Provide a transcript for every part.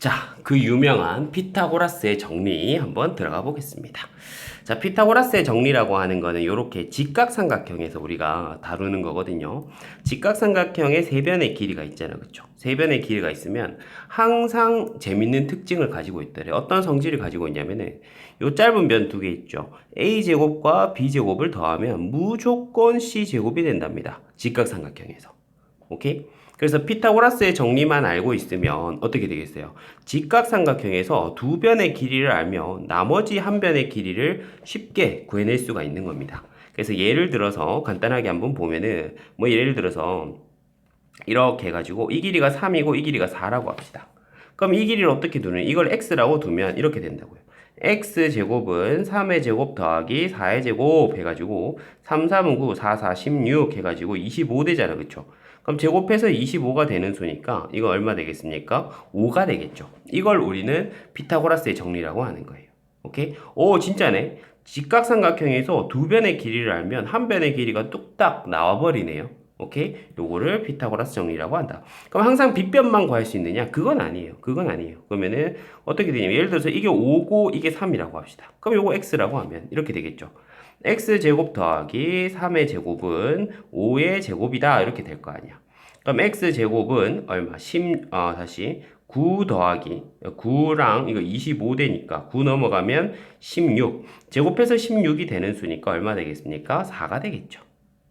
자, 그 유명한 피타고라스의 정리 한번 들어가 보겠습니다. 자, 피타고라스의 정리라고 하는 거는 이렇게 직각삼각형에서 우리가 다루는 거거든요. 직각삼각형에 세 변의 길이가 있잖아요. 그쵸? 세 변의 길이가 있으면 항상 재밌는 특징을 가지고 있더래요. 어떤 성질을 가지고 있냐면은 요 짧은 변 두 개 있죠. a제곱과 b제곱을 더하면 무조건 c제곱이 된답니다. 직각삼각형에서. 오케이? 그래서 피타고라스의 정리만 알고 있으면 어떻게 되겠어요? 직각삼각형에서 두 변의 길이를 알면 나머지 한 변의 길이를 쉽게 구해낼 수가 있는 겁니다. 그래서 예를 들어서 간단하게 한번 보면은 뭐 예를 들어서 이렇게 해가지고 이 길이가 3이고 이 길이가 4라고 합시다. 그럼 이 길이를 어떻게 두는? 이걸 x라고 두면 이렇게 된다고요. x 제곱은 3의 제곱 더하기 4의 제곱 해가지고 3, 3은 9, 4, 4, 16 해가지고 25 되잖아, 그쵸? 그럼 제곱해서 25가 되는 수니까 이거 얼마 되겠습니까? 5가 되겠죠. 이걸 우리는 피타고라스의 정리라고 하는 거예요. 오케이? 오, 진짜네. 직각삼각형에서 두 변의 길이를 알면 한 변의 길이가 뚝딱 나와버리네요. 오케이? 요거를 피타고라스 정리라고 한다. 그럼 항상 빗변만 구할 수 있느냐? 그건 아니에요. 그건 아니에요. 그러면은 어떻게 되냐면 예를 들어서 이게 5고 이게 3이라고 합시다. 그럼 요거 x라고 하면 이렇게 되겠죠. X제곱 더하기 3의 제곱은 5의 제곱이다. 이렇게 될 거 아니야. 그럼 x제곱은 얼마? 10, 어, 다시 9 더하기 9랑 이거 25 되니까 9 넘어가면 16 제곱해서 16이 되는 수니까 얼마 되겠습니까? 4가 되겠죠.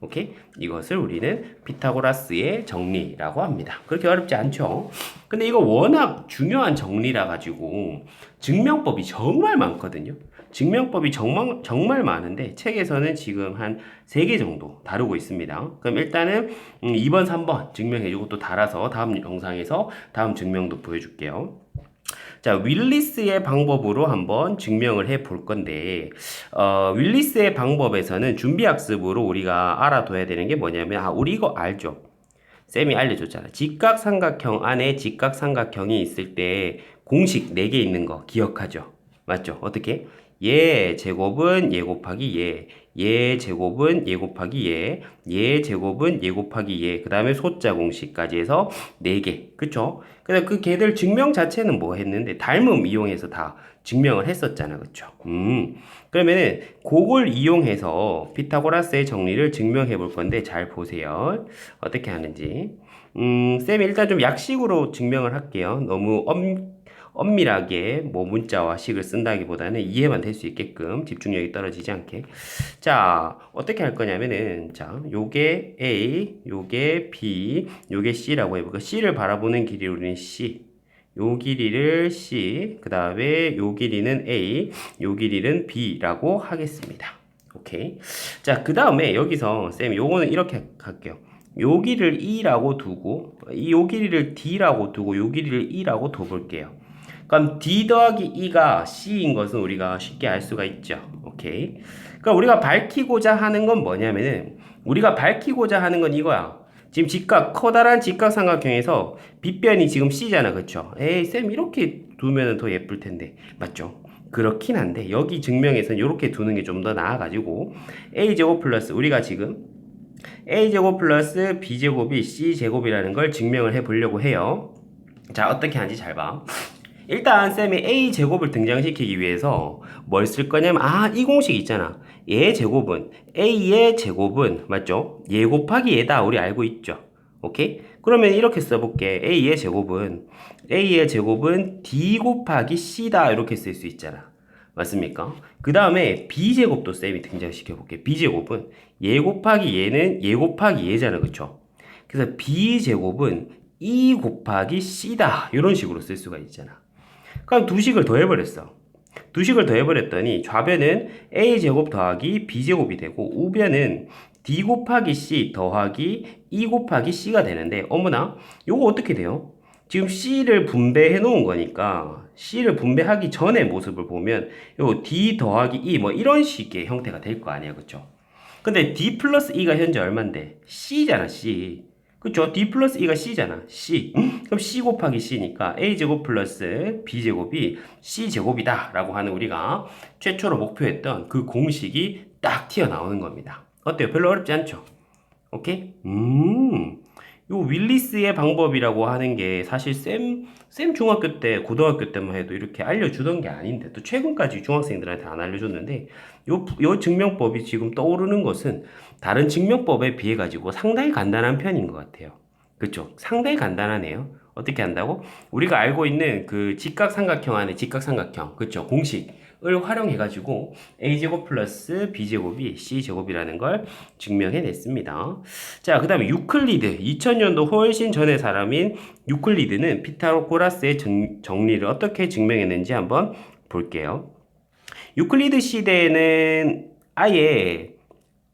오케이? 이것을 우리는 피타고라스의 정리라고 합니다. 그렇게 어렵지 않죠? 근데 이거 워낙 중요한 정리라 가지고 증명법이 정말 많거든요. 증명법이 정말, 정말 많은데 책에서는 지금 한 3개 정도 다루고 있습니다. 그럼 일단은 음, 2번, 3번 증명해주고 또 달아서 다음 영상에서 다음 증명도 보여줄게요. 자, 윌리스의 방법으로 한번 증명을 해 볼 건데, 어, 윌리스의 방법에서는 준비학습으로 우리가 알아둬야 되는 게 뭐냐면, 아, 우리 이거 알죠? 쌤이 알려줬잖아. 직각삼각형 안에 직각삼각형이 있을 때 공식 4개 있는 거 기억하죠? 맞죠? 어떻게? 얘 제곱은 얘 곱하기 얘, 얘 제곱은 얘 곱하기 얘, 얘 제곱은 얘 곱하기 얘, 그 다음에 소자 공식까지 해서 4개. 그쵸? 근데 그 걔들 증명 자체는 뭐 했는데, 닮음 이용해서 다 증명을 했었잖아. 그쵸? 음. 그러면은, 그걸 이용해서 피타고라스의 정리를 증명해 볼 건데, 잘 보세요. 어떻게 하는지. 음, 쌤이 일단 좀 약식으로 증명을 할게요. 너무 엄, 엄밀하게 뭐 문자와 식을 쓴다기보다는 이해만 될 수 있게끔 집중력이 떨어지지 않게. 자, 어떻게 할 거냐면은, 자, 요게 A, 요게 B, 요게 C라고 해볼까. C를 바라보는 길이 우리는 C. 요 길이를 C, 그 다음에 요 길이는 A, 요 길이는 B라고 하겠습니다. 오케이. 자, 그 다음에 여기서 쌤, 요거는 이렇게 할게요. 요 길이를 E라고 두고, 이요 길이를 D라고 두고, 요 길이를 E라고 둬볼게요. 그럼 D 더하기 E가 C인 것은 우리가 쉽게 알 수가 있죠. 오케이. 그럼 우리가 밝히고자 하는 건 뭐냐면은, 우리가 밝히고자 하는 건 이거야. 지금 직각, 커다란 직각 삼각형에서 빗변이 지금 C잖아. 그쵸? 에이, 쌤, 이렇게 두면 더 예쁠 텐데. 맞죠? 그렇긴 한데, 여기 증명에서는 이렇게 두는 게 좀 더 나아가지고, A제곱 플러스, 우리가 지금 A제곱 플러스 B제곱이 C제곱이라는 걸 증명을 해 보려고 해요. 자, 어떻게 하는지 잘 봐. 일단 쌤이 a 제곱을 등장시키기 위해서 뭘 쓸 거냐면 아 이 공식 있잖아 얘 제곱은 a의 제곱은 맞죠? 얘 곱하기 얘다 우리 알고 있죠 오케이? 그러면 이렇게 써볼게 a의 제곱은 a의 제곱은 d 곱하기 c다 이렇게 쓸 수 있잖아 맞습니까? 그 다음에 b제곱도 쌤이 등장시켜 볼게 b제곱은 얘 곱하기 얘는 얘 곱하기 얘잖아 그쵸? 그래서 b제곱은 2 곱하기 c다 이런 식으로 쓸 수가 있잖아 그럼 두 식을 더해버렸어. 두 식을 더해버렸더니 좌변은 a제곱 더하기 b제곱이 되고 우변은 d 곱하기 c 더하기 2 곱하기 c가 되는데 어머나 요거 어떻게 돼요? 지금 c를 분배해 놓은 거니까 c를 분배하기 전의 모습을 보면 요 d 더하기 2뭐 이런 식의 형태가 될 거 아니야 그쵸? 근데 d 플러스 2가 현재 얼만데? c잖아 c 그쵸? D 플러스 E가 C잖아. C. 그럼 C 곱하기 C니까 A제곱 플러스 B제곱이 C제곱이다. 라고 하는 우리가 최초로 목표했던 그 공식이 딱 튀어나오는 겁니다. 어때요? 별로 어렵지 않죠? 오케이? 음. 요 윌리스의 방법이라고 하는 게 사실 쌤, 쌤 중학교 때, 고등학교 때만 해도 이렇게 알려주던 게 아닌데, 또 최근까지 중학생들한테 안 알려줬는데, 요, 요 증명법이 지금 떠오르는 것은 다른 증명법에 비해 가지고 상당히 간단한 편인 것 같아요. 그쵸? 상당히 간단하네요. 어떻게 한다고? 우리가 알고 있는 그 직각삼각형 안에 직각삼각형, 그쵸? 공식 을 활용해가지고 a제곱 플러스 b제곱이 c제곱이라는 걸 증명해냈습니다. 자, 그 다음에 유클리드. 2000년도 훨씬 전의 사람인 유클리드는 피타고라스의 정, 정리를 어떻게 증명했는지 한번 볼게요. 유클리드 시대에는 아예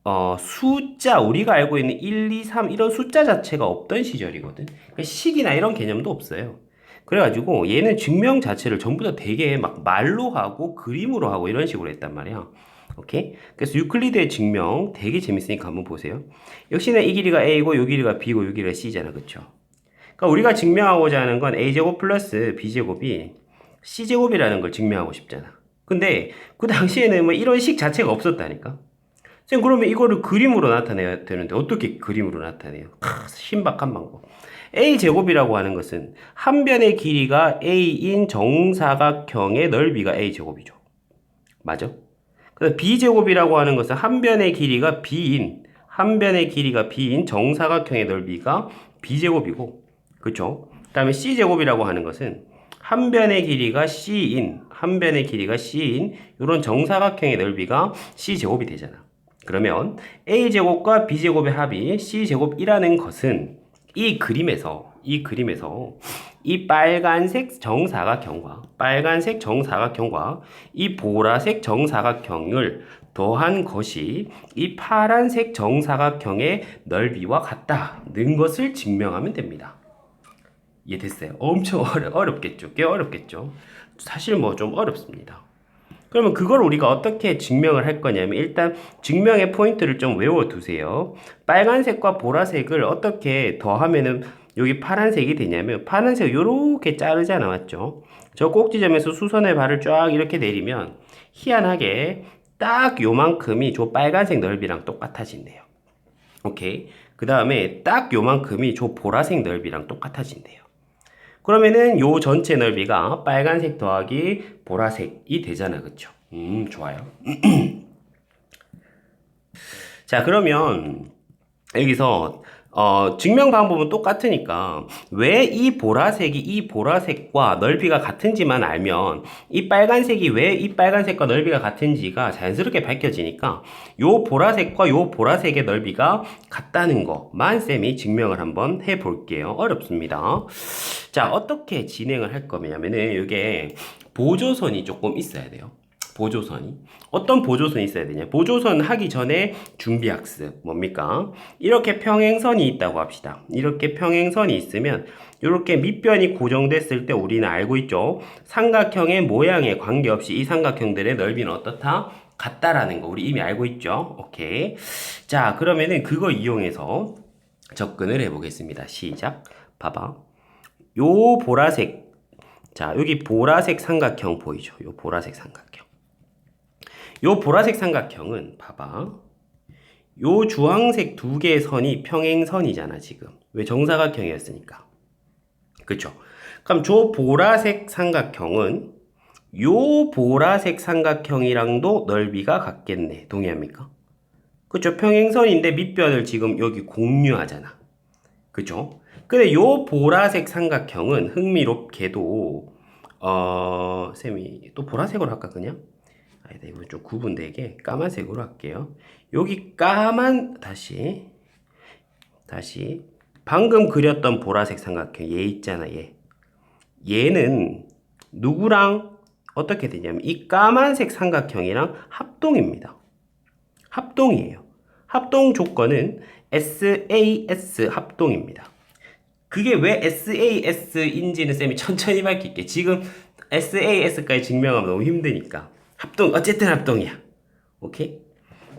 어, 숫자, 우리가 알고 있는 1, 2, 3 이런 숫자 자체가 없던 시절이거든. 그러니까 식이나 이런 개념도 없어요. 그래가지고 얘는 증명 자체를 전부 다 되게 막 말로 하고 그림으로 하고 이런 식으로 했단 말이야. 오케이? 그래서 유클리드의 증명 되게 재밌으니까 한번 보세요. 역시나 이 길이가 A고 이 길이가 B고 이 길이가 C잖아. 그쵸? 그러니까 우리가 증명하고자 하는 건 A제곱 플러스 B제곱이 C제곱이라는 걸 증명하고 싶잖아. 근데 그 당시에는 뭐 이런 식 자체가 없었다니까. 쌤 그러면 이거를 그림으로 나타내야 되는데 어떻게 그림으로 나타내요? 크, 신박한 방법. a 제곱이라고 하는 것은 한 변의 길이가 a인 정사각형의 넓이가 a 제곱이죠. 맞아? 그래서 b 제곱이라고 하는 것은 한 변의 길이가 b인 한 변의 길이가 b인 정사각형의 넓이가 b 제곱이고, 그렇죠? 그다음에 c 제곱이라고 하는 것은 한 변의 길이가 c인 한 변의 길이가 c인 이런 정사각형의 넓이가 c 제곱이 되잖아. 그러면 a제곱과 b제곱의 합이 c제곱이라는 것은 이 그림에서 이 그림에서 이 빨간색 정사각형과 빨간색 정사각형과 이 보라색 정사각형을 더한 것이 이 파란색 정사각형의 넓이와 같다는 것을 증명하면 됩니다. 이해됐어요? 엄청 어려, 어렵겠죠? 꽤 어렵겠죠? 사실 뭐 좀 어렵습니다. 그러면 그걸 우리가 어떻게 증명을 할 거냐면 일단 증명의 포인트를 좀 외워두세요. 빨간색과 보라색을 어떻게 더하면은 여기 파란색이 되냐면 파란색 요렇게 자르잖아 맞죠? 저 꼭지점에서 수선의 발을 쫙 이렇게 내리면 희한하게 딱 요만큼이 저 빨간색 넓이랑 똑같아진대요. 오케이. 그 다음에 딱 요만큼이 저 보라색 넓이랑 똑같아진대요. 그러면은 요 전체 넓이가 빨간색 더하기 보라색이 되잖아. 그쵸? 음, 좋아요. 자, 그러면 여기서 어, 증명 방법은 똑같으니까 왜 이 보라색이 이 보라색과 넓이가 같은지만 알면 이 빨간색이 왜 이 빨간색과 넓이가 같은지가 자연스럽게 밝혀지니까 요 보라색과 요 보라색의 넓이가 같다는 거만 쌤이 증명을 한번 해 볼게요. 어렵습니다. 자, 어떻게 진행을 할 거냐면은 이게 보조선이 조금 있어야 돼요. 보조선이? 어떤 보조선이 있어야 되냐? 보조선 하기 전에 준비학습 뭡니까? 이렇게 평행선이 있다고 합시다. 이렇게 평행선이 있으면 이렇게 밑변이 고정됐을 때 우리는 알고 있죠? 삼각형의 모양에 관계없이 이 삼각형들의 넓이는 어떻다? 같다라는 거 우리 이미 알고 있죠? 오케이. 자 그러면은 그거 이용해서 접근을 해보겠습니다. 시작. 봐봐. 요 보라색. 자 여기 보라색 삼각형 보이죠? 요 보라색 삼각형 요 보라색 삼각형은 봐봐. 요 주황색 두 개의 선이 평행선이잖아, 지금. 왜 정사각형이었으니까. 그쵸? 그럼 저 보라색 삼각형은 요 보라색 삼각형이랑도 넓이가 같겠네. 동의합니까? 그쵸? 평행선인데 밑변을 지금 여기 공유하잖아. 그쵸? 근데 요 보라색 삼각형은 흥미롭게도 어, 쌤이 또 보라색으로 할까 그냥? 아니다 이건 좀 구분되게 까만색으로 할게요. 여기 까만 다시 다시. 방금 그렸던 보라색 삼각형 얘 있잖아 얘. 얘는 누구랑 어떻게 되냐면 이 까만색 삼각형이랑 합동입니다. 합동이에요. 합동 조건은 SAS 합동입니다. 그게 왜 SAS인지는 쌤이 천천히 밝힐게. 지금 SAS까지 증명하면 너무 힘드니까 합동 어쨌든 합동이야. 오케이?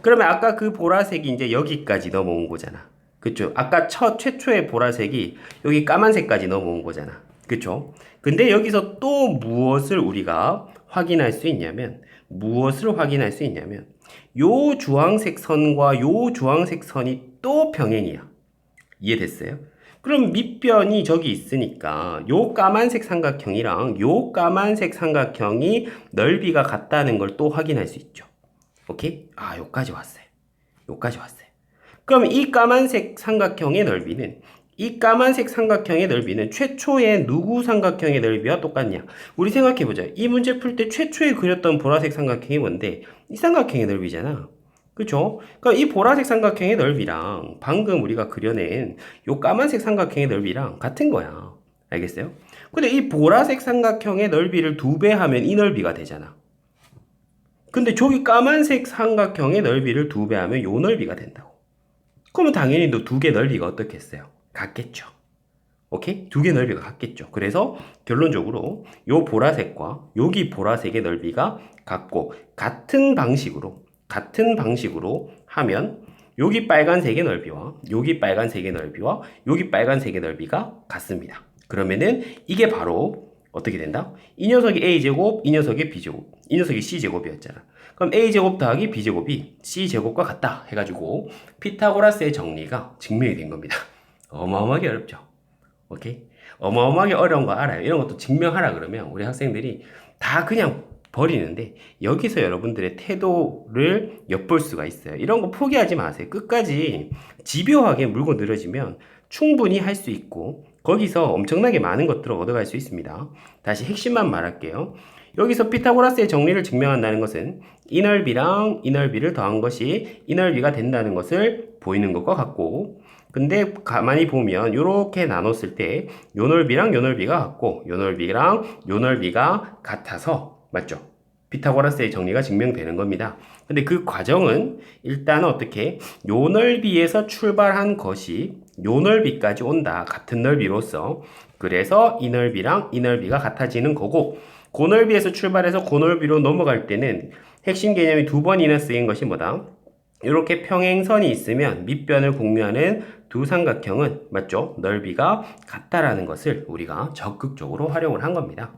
그러면 아까 그 보라색이 이제 여기까지 넘어온 거잖아. 그쵸? 아까 첫 최초의 보라색이 여기 까만색까지 넘어온 거잖아. 그쵸? 근데 여기서 또 무엇을 우리가 확인할 수 있냐면 무엇을 확인할 수 있냐면 요 주황색 선과 요 주황색 선이 또 병행이야. 이해됐어요? 그럼 밑변이 저기 있으니까 요 까만색 삼각형이랑 요 까만색 삼각형이 넓이가 같다는 걸 또 확인할 수 있죠. 오케이? 아, 요까지 왔어요. 요까지 왔어요. 그럼 이 까만색 삼각형의 넓이는 이 까만색 삼각형의 넓이는 최초의 누구 삼각형의 넓이와 똑같냐? 우리 생각해보자. 이 문제 풀 때 최초에 그렸던 보라색 삼각형이 뭔데? 이 삼각형의 넓이잖아. 그쵸? 그러니까 이 보라색 삼각형의 넓이랑 방금 우리가 그려낸 요 까만색 삼각형의 넓이랑 같은 거야. 알겠어요? 근데 이 보라색 삼각형의 넓이를 두 배 하면 이 넓이가 되잖아. 근데 저기 까만색 삼각형의 넓이를 두 배 하면 요 넓이가 된다고. 그러면 당연히 또두개 넓이가 어떻겠어요? 같겠죠. 오케이? 두 개 넓이가 같겠죠. 그래서 결론적으로 요 보라색과 여기 보라색의 넓이가 같고 같은 방식으로 같은 방식으로 하면 여기 빨간색의 넓이와 여기 빨간색의 넓이와 여기 빨간색의 넓이가 같습니다. 그러면은 이게 바로 어떻게 된다? 이 녀석이 a제곱, 이 녀석이 b제곱, 이 녀석이 c제곱이었잖아. 그럼 a제곱 더하기 b제곱이 c제곱과 같다 해가지고 피타고라스의 정리가 증명이 된 겁니다. 어마어마하게 어렵죠. 오케이? 어마어마하게 어려운 거 알아요. 이런 것도 증명하라 그러면 우리 학생들이 다 그냥 버리는데 여기서 여러분들의 태도를 엿볼 수가 있어요. 이런 거 포기하지 마세요. 끝까지 집요하게 물고 늘어지면 충분히 할 수 있고 거기서 엄청나게 많은 것들을 얻어갈 수 있습니다. 다시 핵심만 말할게요. 여기서 피타고라스의 정리를 증명한다는 것은 이 넓이랑 이 넓이를 더한 것이 이 넓이가 된다는 것을 보이는 것과 같고 근데 가만히 보면 이렇게 나눴을 때요 넓이랑 요 넓이가 같고 요 넓이랑 요 넓이가 같아서 맞죠? 피타고라스의 정리가 증명되는 겁니다. 근데 그 과정은 일단은 어떻게 요 넓이에서 출발한 것이 요 넓이까지 온다. 같은 넓이로서. 그래서 이 넓이랑 이 넓이가 같아지는 거고 그 넓이에서 출발해서 그 넓이로 넘어갈 때는 핵심 개념이 두 번이나 쓰인 것이 뭐다? 이렇게 평행선이 있으면 밑변을 공유하는 두 삼각형은 맞죠? 넓이가 같다라는 것을 우리가 적극적으로 활용을 한 겁니다.